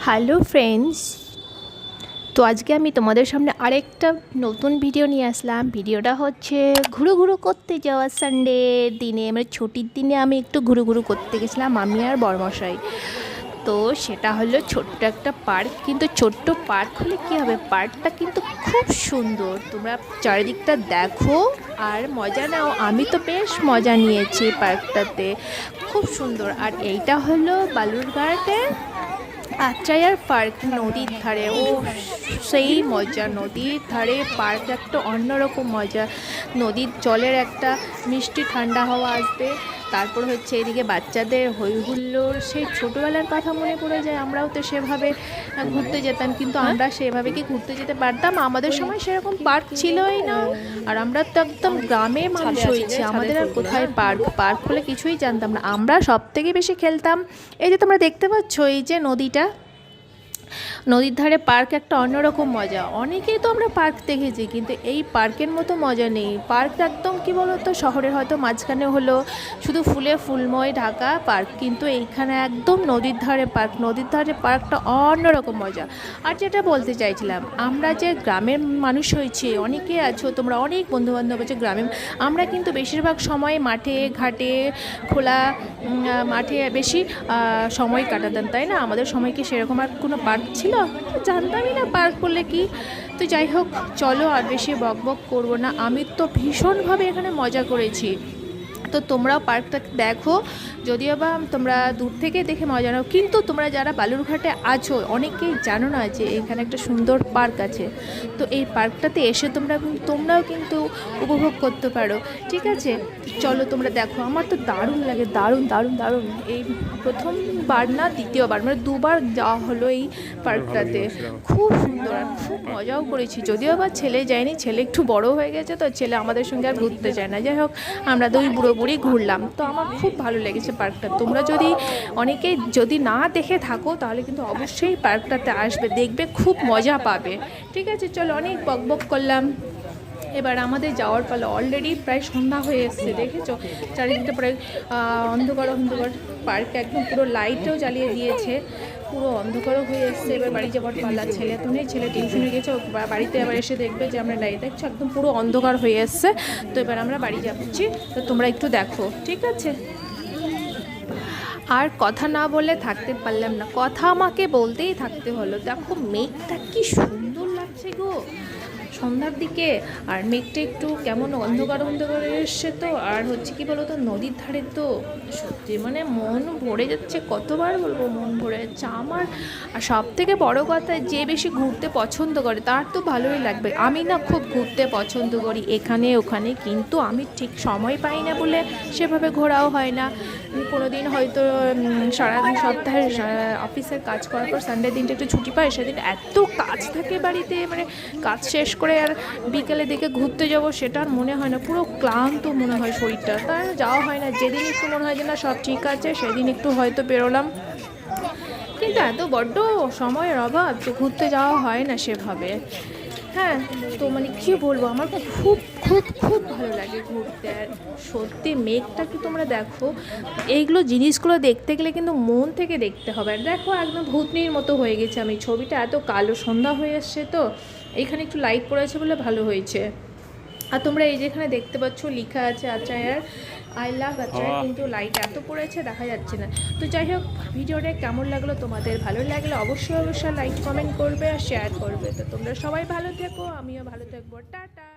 Hello friends. তো আজকে আমি তোমাদের সামনে আরেকটা নতুন ভিডিও নিয়ে আসলাম। ভিডিওটা হচ্ছে ঘুরু ঘুরু করতে যাওয়া সানডে দিনে। মানে ছুটির দিনে আমি একটু ঘুরু ঘুরু করতে গেছিলাম, আমি আর বরমশাই। তো সেটা হলো ছোট্ট একটা পার্ক। কিন্তু ছোট্ট পার্ক হলে কী হবে? পার্কটা কিন্তু খুব সুন্দর। তোমরা চারিদিকটা দেখো আর মজা নাও। আমি তো বেশ মজা নিয়েছি পার্কটাতে। খুব সুন্দর। আর এইটা হলো বালুরঘাটের আচ্ছায়ার পার্ক নদীর ধারে, ও সেই মজা নদীর ধারে পার্ক, একটা অন্যরকম মজা। নদীর জলের একটা মিষ্টি ঠান্ডা হাওয়া আসবে। তারপর হচ্ছে এদিকে বাচ্চাদের হই হুল্লোড় সেই ছোটোবেলার কথা মনে পড়ে যায় আমরাও তো সেভাবে ঘুরতে যেতাম কিন্তু আমরা সেভাবে কি ঘুরতে যেতে পারতাম? আমাদের সময় সেরকম পার্ক ছিলই না। আর আমরা তো একদম গ্রামে মানুষ হয়েছি আমাদের আর কোথায় পার্ক? পার্ক হলে কিছুই জানতাম না। আমরা সব থেকে বেশি খেলতাম। এই যে তোমরা দেখতে পাচ্ছ এই যে নদীটা নদীর ধারে পার্ক একটা অন্যরকম মজা। অনেকেই তো আমরা পার্ক দেখেছি, কিন্তু এই পার্কের মতো মজা নেই। পার্ক একদম কী বলতো, শহরের হয়তো মাঝখানে হলো শুধু ফুলে ফুলময় ঢাকা পার্ক, কিন্তু এইখানে একদম নদীর ধারে পার্ক। নদীর ধারে পার্কটা অন্যরকম মজা। আর যেটা বলতে চাইছিলাম, আমরা যে গ্রামের মানুষ হয়েছি, অনেকে আছো, তোমরা অনেক বন্ধুবান্ধব আছো গ্রামে, আমরা কিন্তু বেশিরভাগ সময় মাঠে, ঘাটে, খোলা মাঠে বেশি সময় কাটাতাম, তাই না? আমাদের সময় কি সেরকম আর কোনো পার্ক ছিল জানতামই না পার্ক করলে কি। তো যাই হোক, চলো আর বেশি বক বক করব না। আমি তো ভীষণভাবে এখানে মজা করেছি। তো তোমরাও পার্কটা দেখো। যদিও বা তোমরা দূর থেকে দেখে মজা নাও কিন্তু তোমরা যারা বালুরঘাটে আছো অনেকেই জানো না যে এখানে একটা সুন্দর পার্ক আছে। তো এই পার্কটাতে এসে তোমরা তোমরাও কিন্তু উপভোগ করতে পারো। ঠিক আছে? চলো তোমরা দেখো আমার তো দারুণ লাগে দারুণ দারুণ দারুণ। এই প্রথমবার না দ্বিতীয়বার মানে দুবার যাওয়া হলো এই পার্কটাতে। খুব সুন্দর আর খুব মজাও করেছি। যদিও বা ছেলে যায়নি ছেলে একটু বড় হয়ে গেছে তো ছেলে আমাদের সঙ্গে আর ঘুরতে চায় না। যাই হোক আমরা দুই বুড়ো বুড়ি ঘুরলাম। তো আমার খুব ভালো লেগেছে। পার্কটা। তোমরা যদি অনেকে যদি না দেখে থাকো, তাহলে কিন্তু অবশ্যই পার্কটাতে আসবে, দেখবে, খুব মজা পাবে। ঠিক আছে, চলো অনেক বক বক করলাম। এবার আমাদের যাওয়ার পালা অলরেডি প্রায় সন্ধ্যা হয়ে এসছে, দেখেছ? চারিদিকটা প্রায় অন্ধকার অন্ধকার। পার্কে একদম পুরো লাইটও জ্বালিয়ে দিয়েছে। পুরো অন্ধকারও হয়ে এসছে। এবার বাড়ি যাওয়ার পালা, ছেলে তো নেই, ছেলে টিউশনে গেছে বাড়িতে আবার এসে দেখবে যে আমরা লাইট, দেখছ? একদম পুরো অন্ধকার হয়ে এসছে। তো এবার আমরা বাড়ি যাচ্ছি। তো তোমরা একটু দেখো, ঠিক আছে? আর কথা না বলে থাকতে পারলাম না। কথা আমাকে বলতেই থাকতে হলো। দেখো মেঘটা কি সুন্দর লাগছে গো। সন্ধ্যার দিকে, আর মেঘটা একটু কেমন অন্ধকার অন্ধকার এসছে তো, আর হচ্ছে কি বলতো, নদীর ধারে তো সত্যি মানে মন ভরে যাচ্ছে, কতবার বলব মন ভরে যাচ্ছে। আমার, আর সব থেকে বড় কথা, যে বেশি ঘুরতে পছন্দ করে, তার তো ভালোই লাগবে। আমি না খুব ঘুরতে পছন্দ করি, এখানে ওখানে, কিন্তু আমি ঠিক সময় পাই না বলে সেভাবে ঘোরাও হয় না। কোনো দিন হয়তো সারা সপ্তাহে অফিসের কাজ করার পর সানডে দিনটা একটু ছুটি পাই সেদিন এত কাজ থাকে বাড়িতে মানে কাজ শেষ করে আর বিকেলের দিকে ঘুরতে যাব, সেটা আর মনে হয় না। পুরো ক্লান্ত মনে হয় শরীরটা। তাই যাওয়া হয় না। যেদিন একটু মনে হয় যে না, সব ঠিক আছে, সেদিন একটু হয়তো বেরোলাম। কিন্তু এত বড্ড সময়ের অভাব যে ঘুরতে যাওয়া হয় না সেভাবে। হ্যাঁ তো মানে কী বলব, আমার খুব খুব খুব ভালো লাগে ঘুরতে। আর সত্যি মেঘটা কি তোমরা দেখো? এইগুলো জিনিসগুলো দেখতে গেলে কিন্তু মন থেকে দেখতে হবে। আর দেখো একদম ভূতনির মতো হয়ে গেছে আমি। ছবিটা এত কালো সন্ধ্যা হয়ে এসছে তো। এইখানে একটু লাইট পড়েছে বলে ভালো হয়েছে। আর তোমরা এই যেখানে দেখতে পাচ্ছ লেখা আছে আচায়ার আই লাভ আচায়ার কিন্তু লাইট এত পড়েছে দেখা যাচ্ছে না। তো যাই হোক ভিডিওটা কেমন লাগল তোমাদের ভালো লাগলে অবশ্যই অবশ্যই লাইক কমেন্ট করবে আর শেয়ার করবে। তো তোমরা সবাই ভালো থেকো আমিও ভালো থাকব। টাটা!